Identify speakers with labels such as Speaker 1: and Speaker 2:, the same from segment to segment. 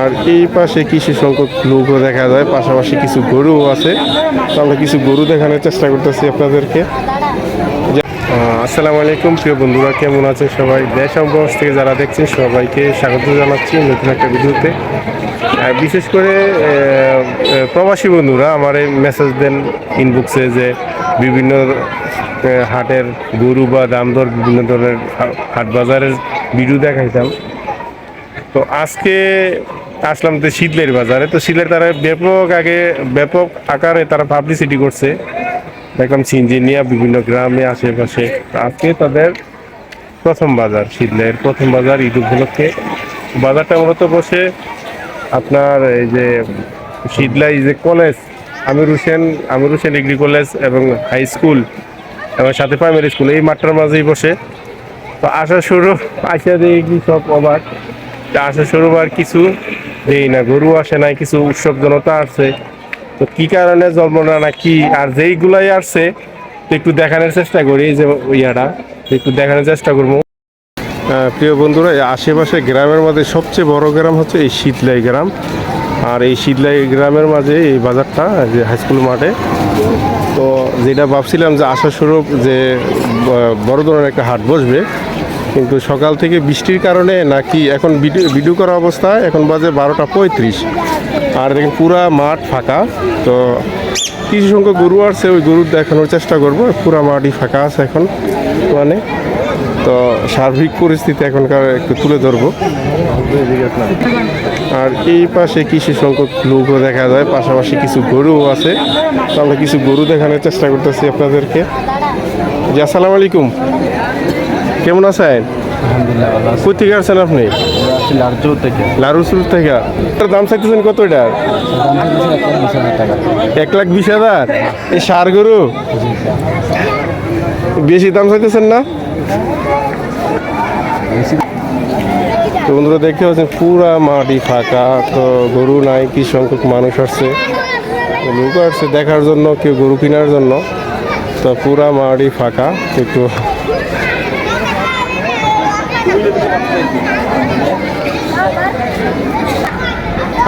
Speaker 1: আর এই পাশে কিছু সংখ্যক লোকও দেখা যায়, পাশাপাশি কিছু গরুও আছে। তো আমরা কিছু গরু দেখানোর চেষ্টা করতেছি আপনাদেরকে। আসসালামু আলাইকুম, প্রিয় বন্ধুরা, কেমন আছেন সবাই? দেশ অবস থেকে যারা দেখছেন, সবাইকে স্বাগত জানাচ্ছি নতুন একটা ভিডিওতে। বিশেষ করে প্রবাসী বন্ধুরা, আমার এই মেসেজ দেন ইনবক্সে যে বিভিন্ন হাটের গরু বা দাম দর, বিভিন্ন ধরনের হাট বাজারের ভিডিও দেখাইতাম। তো আজকে আসলাম তো শীতলের বাজারে। তো শীতলের তারা ব্যাপক আগে ব্যাপক আকারে তারা পাবলিসিটি করছে। দেখলাম সিনজিনিয়া বিভিন্ন গ্রামে আশেপাশে। আজকে তাদের প্রথম বাজার, শীতলের প্রথম বাজার ঈদ উপলক্ষে। বাজারটা মূলত বসে আপনার এই যে শীতলাই যে college, Amir Hossain Amir Hossain degree college এবং হাই স্কুল এবং সাথে প্রাইমারি স্কুল এই মাঠটার মাঝেই বসে। তো আসা শুরু, আসা দিয়ে সব অবাক। আসা শুরু আর কিছু দেই না, গরু আসে নাই, কিছু উৎসব জনতা আসছে। তো কি কারণে জন্ম না কি? আর যেইগুলাই আসছে একটু দেখানোর চেষ্টা করি যে ইয়াটা একটু দেখানোর চেষ্টা করব। প্রিয় বন্ধুরা আশেপাশে গ্রামের মধ্যে সবচেয়ে বড় গ্রাম হচ্ছে এই শীতলাই গ্রাম। আর এই শীতলাই গ্রামের মাঝে এই বাজারটা যে হাই স্কুল মাঠে, তো যেটা ভাবছিলাম যে আশা স্বরূপ যে বড় ধরনের একটা হাট বসবে কিন্তু সকাল থেকে বৃষ্টির কারণে নাকি এখন ভিডিও করা অবস্থায় এখন বাজে বারোটা পঁয়ত্রিশ। আর দেখেন পুরা মাঠ ফাঁকা, তো কিছু সংখ্যক গরু আসছে, ওই গরু দেখানোর চেষ্টা করব, পুরা মাঠই ফাঁকা আছে এখন মানে। তো সার্বিক পরিস্থিতি এখনকার একটু তুলে ধরবো। আর এই পাশে কিছু সংখ্যক লোকও দেখা যায়, পাশাপাশি কিছু গরুও আছে। তো আমরা কিছু গরু দেখানোর চেষ্টা করতেছি আপনাদেরকে। জি, আসসালামু আলাইকুম। কেমন আছেন? আসছেন আপনি? লারুসুর থেকে। দাম চাইতেছেন কত এটার
Speaker 2: এক লাখ বিশ হাজার টাকা।
Speaker 1: এক লাখ বিশ হাজার? এই সার গরু? বেশি দাম চাইতেছেন না? তো বন্ধুরা দেখতে পাচ্ছেন পুরা মাটি ফাঁকা তো গরু নাই কি সংখ্যক মানুষ আসছে। লোক আসছে দেখার জন্য কেউ গরু কেনার জন্য। তো পুরা মাটি ফাঁকা একটু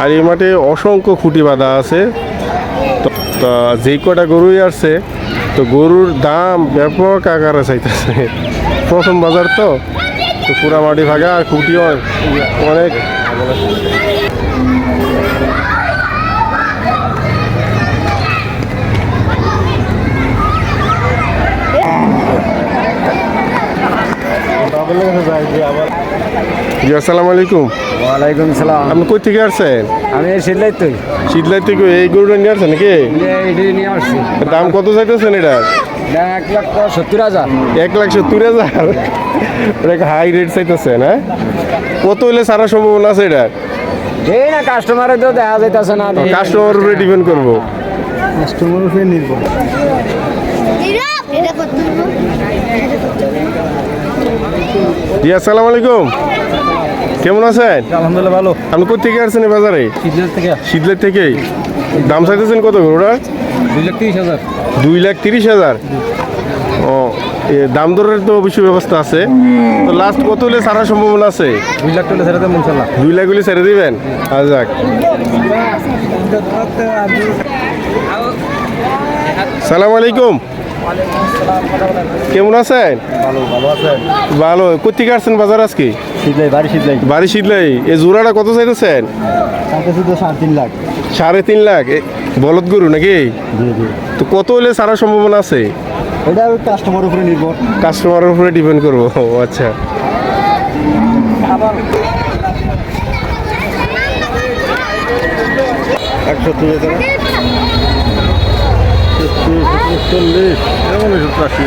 Speaker 1: আর এই মাঠে অসংখ্য খুঁটি বাঁধা আছে। তো যেই কটা গরুই আসছে, তো গরুর দাম ব্যাপক আকারে চাইতেছে। প্রথম বাজার তো তো পুরা মাটি ভাগা আর খুঁটিও অনেক জি আসসালামু আলাইকুম।
Speaker 2: ওয়ালাইকুম সালাম।
Speaker 1: আপনি কই থেকে আসছেন?
Speaker 2: আমি সিলাই তো
Speaker 1: শীতলাই থেকে এই গরুটা নিয়ে আসছেন নাকি?
Speaker 2: নিয়ে আসছি।
Speaker 1: দাম কত চাইতেছেন এটা?
Speaker 2: এক লাখ সত্তর হাজার।
Speaker 1: এক লাখ সত্তর হাজার? এটা হাই রেট চাইতেছেন হ্যাঁ? কত হইলে সারা সম্ভাবনা আছে এটা?
Speaker 2: এই না কাস্টমারে তো দেখা যাইতেছে না
Speaker 1: কাস্টমার উপরে ডিপেন্ড করব।
Speaker 2: কাস্টমার উপরে নির্ভর।
Speaker 3: এটা করতে
Speaker 1: জি আসসালামু আলাইকুম। কেমন আছেন?
Speaker 2: আলহামদুলিল্লাহ ভালো।
Speaker 1: আপনি কোথা থেকে আসছেন এই বাজারে?
Speaker 2: থেকে।
Speaker 1: শীতলের থেকেই। দাম চাইতেছেন কত গরুটা
Speaker 2: দুই লাখ তিরিশ হাজার।
Speaker 1: দুই লাখ তিরিশ হাজার? ও দাম দরের তো অবশ্যই ব্যবস্থা আছে। তো লাস্ট কত হলে সারা সম্ভাবনা আছে?
Speaker 2: দুই লাখ টাকা ছেড়ে দেবো ইনশাল্লাহ
Speaker 1: দুই লাখ হলে ছেড়ে দিবেন? আজ যাক। সালাম আলাইকুম। কেমন আছেন?
Speaker 2: ভালো
Speaker 1: কোথেকে আসছেন বাজার আজকে?
Speaker 2: বাড়ি শীতলাই
Speaker 1: এই জোড়াটা কত চাইতেছেন?
Speaker 2: সাড়ে তিন লাখ।
Speaker 1: বলদ গরু নাকি? তো কত হলে সারা সম্ভাবনা আছে?
Speaker 2: এটা কাস্টমার উপরে নির্ভর।
Speaker 1: কাস্টমারের উপরে ডিপেন্ড করব। আচ্ছা।
Speaker 2: একশো তিরিশ হাজার। চল্লিশ। এরকম সত্তর আশি